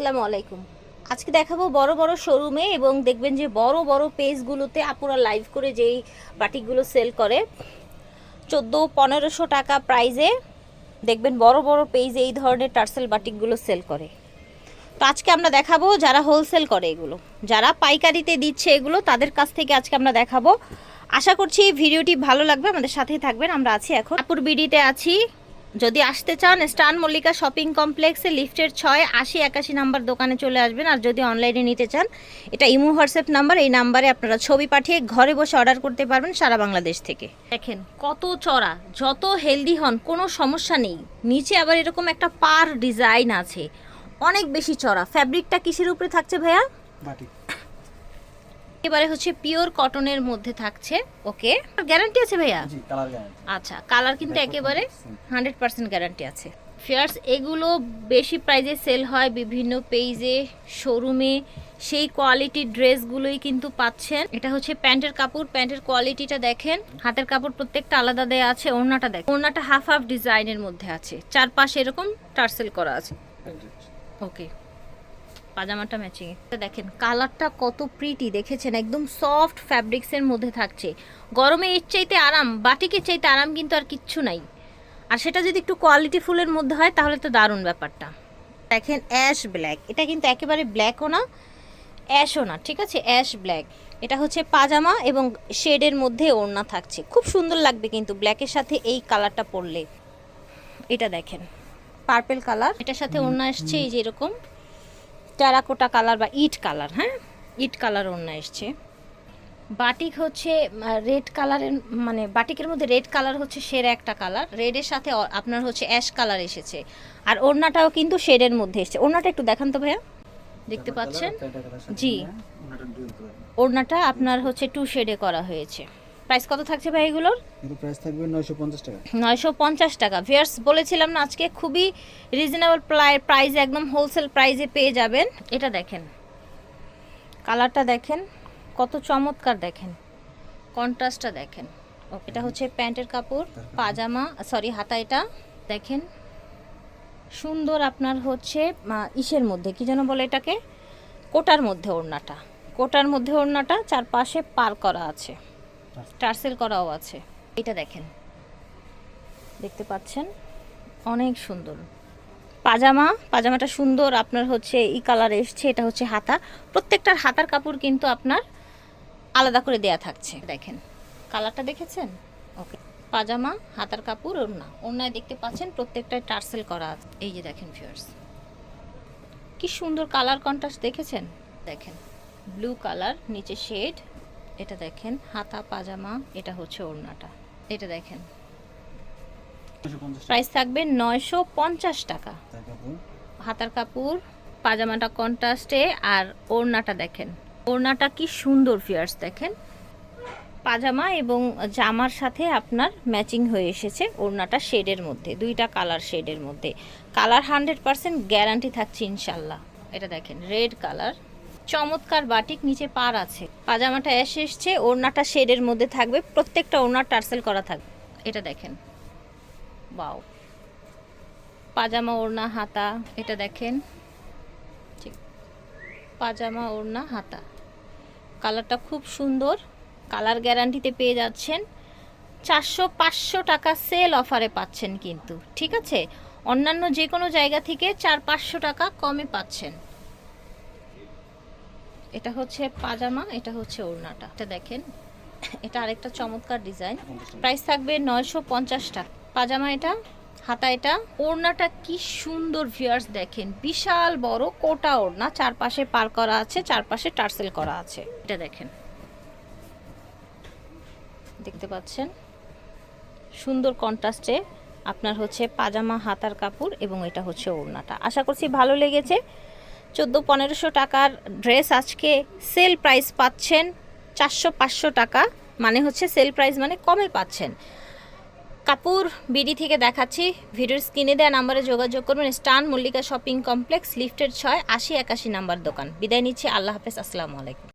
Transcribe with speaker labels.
Speaker 1: আসসালামু আলাইকুম। আজকে দেখাবো বড় বড় শোরুমে এবং দেখবেন যে বড় বড় পেজগুলোতে আপুরা লাইভ করে যেই বাটিকগুলো সেল করে। চোদ্দ, পনেরোশো টাকা প্রাইজে দেখবেন বড় বড় পেজে এই ধরনের টার্সেল বাটিকগুলো সেল করে। তো আজকে আমরা দেখাবো যারা হোলসেল করে এগুলো। যারা পাইকারিতে দিচ্ছে এগুলো, তাদের কাছ থেকে আজকে আমরা দেখাবো। আশা করছি ভিডিওটি ভালো লাগবে, আমাদের সাথেই থাকবেন। আমরা আছি এখন আপুর বিডিতে আছি। যদি আসতে চান, স্টান মল্লিকা শপিং কমপ্লেক্সে লিফটের ছয় আশি একাশি নাম্বার দোকানে চলে আসবেন। আর যদি অনলাইনে নিতে চান, এটা ইমো, হোয়াটসঅ্যাপ নাম্বার। এই নাম্বারে আপনারা ছবি পাঠিয়ে ঘরে বসে অর্ডার করতে পারবেন সারা বাংলাদেশ থেকে। দেখেন কত চড়া, যত হেলদি হন, কোনো সমস্যা নেই। নিচে আবার এরকম একটা পার ডিজাইন আছে, অনেক বেশি চড়া। ফ্যাব্রিকটা কিসের উপরে থাকছে ভাইয়া?
Speaker 2: বাটিক।
Speaker 1: এবারে হচ্ছে পিওর কটনের মধ্যে থাকছে ওকে? গ্যারান্টি আছে ভাইয়া? আচ্ছা কালার কিন্তু একেবারে হান্ড্রেড পার্সেন্ট গ্যারান্টি আছে। ফেয়ার্স এগুলো বেশি প্রাইজে সেল হয় বিভিন্ন পেজে শোরুমে। সেই কোয়ালিটির ড্রেসগুলোই কিন্তু পাচ্ছেন। এটা হচ্ছে প্যান্টের কাপড়। প্যান্টের কোয়ালিটিটা দেখেন। হাতের কাপড় প্রত্যেকটা আলাদা দেয়া আছে ওড়নাটা দেখেন। ওড়নাটা হাফ হাফ ডিজাইনের মধ্যে আছে। চারপাশে এরকম টার্সেল করা আছে। ওকে পাজামাটা ম্যাচিং দেখেন কালারটা কত প্রিটি দেখেছেন? একদম সফট ফ্যাব্রিক্সের মধ্যে থাকছে। গরমে এর চাইতে আরাম বাটিকের চাইতে আরাম কিন্তু আর কিচ্ছু নাই। আর সেটা যদি একটু কোয়ালিটি ফুলের মধ্যে হয় তাহলে তো দারুণ ব্যাপারটা। দেখেন অ্যাশ ব্ল্যাক এটা কিন্তু একেবারে ব্ল্যাকও না অ্যাশও না ঠিক আছে? অ্যাশ ব্ল্যাক এটা হচ্ছে পাজামা এবং শেডের মধ্যে ওড়না থাকছে। খুব সুন্দর লাগবে কিন্তু ব্ল্যাকের সাথে এই কালারটা পরলে। এটা দেখেন পার্পেল কালার এটার সাথে ওড়না এসছে এই যে এরকম। টেরাকোটা কালার বা ইট কালার হ্যাঁ? ইট কালার ওড়না এসছে। বাটিক হচ্ছে রেড কালারের মানে বাটিকের মধ্যে রেড কালার হচ্ছে সেরা একটা কালার। রেডের সাথে আপনার হচ্ছে অ্যাশ কালার এসেছে। আর ওড়নাটাও কিন্তু শেডের মধ্যে এসেছে। ওড়নাটা একটু দেখান তো ভাইয়া। দেখতে পাচ্ছেন? জি। ওড়নাটা। আপনার হচ্ছে টু শেডে করা হয়েছে। প্রাইস কত থাকছে ভাই এগুলোর?
Speaker 2: এর প্রাইস থাকবে 950 টাকা।
Speaker 1: নয়শো পঞ্চাশ টাকা। ভিয়ার্স বলেছিলাম না আজকে খুবই রিজনেবল প্রাইস একদম হোলসেল প্রাইসে পেয়ে যাবেন। এটা দেখেন। কালারটা দেখেন। কত চমৎকার দেখেন। কন্ট্রাস্টটা দেখেন। ও, এটা হচ্ছে প্যান্টের কাপড় পাজামা সরি হাতা এটা। দেখেন। সুন্দর আপনার হচ্ছে ইসের মধ্যে কি যেন বলে এটাকে? কোটার মধ্যে ওড়নাটা। কোটার মধ্যে ওড়নাটা চারপাশে পার করা আছে। টার্সেল করাও আছে। এটা দেখেন। দেখতে পাচ্ছেন? অনেক সুন্দর। পাজামা, পাজামাটা সুন্দর, আপনার হচ্ছে ই কালার এসছে, এটা হচ্ছে হাতা। প্রত্যেকটার হাতার কাপড় কিন্তু আপনার আলাদা করে দেয়া থাকছে। দেখেন। কালারটা দেখেছেন? ওকে পাজামা, হাতার কাপড়, ওড়না। ওড়নায় দেখতে পাচ্ছেন, প্রত্যেকটায় টার্সেল করা এই যে দেখেন ফিয়ার্স কি সুন্দর কালার কন্ট্রাস্ট দেখেছেন? দেখেন। ব্লু কালার নিচে শেড এটা দেখেন হাতা পাজামা এটা হচ্ছে ওড়নাটা। এটা দেখেন। প্রাইস থাকবে নয়শো পঞ্চাশ টাকা। হাতার কাপড়। পাজামাটা কন্ট্রাস্টে আর ওড়নাটা দেখেন। ওড়নাটা কি সুন্দর ফিয়ার্স দেখেন। পাজামা এবং জামার সাথে আপনার ম্যাচিং হয়ে এসেছে ওড়নাটা শেডের মধ্যে দুইটা কালার শেডের মধ্যে। কালার হান্ড্রেড পার্সেন্ট গ্যারান্টি থাকছে ইনশাল্লাহ। এটা দেখেন রেড কালার। চমৎকার বাটিক নিচে পার আছে। পাজামাটা এসে এসছে, ওড়নাটা শেডের মধ্যে থাকবে, প্রত্যেকটা ওড়নার টার্সেল করা থাকবে। এটা দেখেন। বাও। পাজামা, ওড়না, হাতা, এটা দেখেন। ঠিক। পাজামা, ওড়না, হাতা। কালারটা খুব সুন্দর। কালার গ্যারান্টিতে পেয়ে যাচ্ছেন। চারশো পাঁচশো টাকা সেল অফারে পাচ্ছেন কিন্তু। ঠিক আছে? অন্যান্য যে কোনো জায়গা থেকে চার পাঁচশো টাকা কমে পাচ্ছেন। এটা হচ্ছে পাজামা, এটা হচ্ছে ওড়নাটা। এটা দেখেন, এটা আরেকটা চমৎকার ডিজাইন। প্রাইস থাকবে নয়শো পঞ্চাশ টাকা পাজামা এটা, হাতা এটা। ওড়নাটা কি সুন্দর ভিউয়ার্স দেখেন, বিশাল বড় কোটা ওড়না। চারপাশে পার করা আছে, চারপাশে টার্সেল করা আছে। এটা দেখেন। দেখতে পাচ্ছেন? সুন্দর কন্ট্রাস্টে আপনার হচ্ছে পাজামা, হাতার কাপড় এবং এটা হচ্ছে ওড়নাটা। আশা করছি ভালো লেগেছে। চোদ্দ পনেরোশো টাকার ড্রেস আজকে সেল প্রাইস পাচ্ছেন চারশো পাঁচশো টাকা। মানে হচ্ছে সেল প্রাইস মানে কমে পাচ্ছেন। কাপুর বিডি থেকে দেখাচ্ছি। ভিডিওর স্ক্রিনে দেওয়া নাম্বারে যোগাযোগ করবেন। স্টান মল্লিকা শপিং কমপ্লেক্স, লিফটের ছয় আশি একাশি নাম্বার দোকান। বিদায় নিচ্ছি। আল্লাহ হাফেজ। আসসালামু আলাইকুম।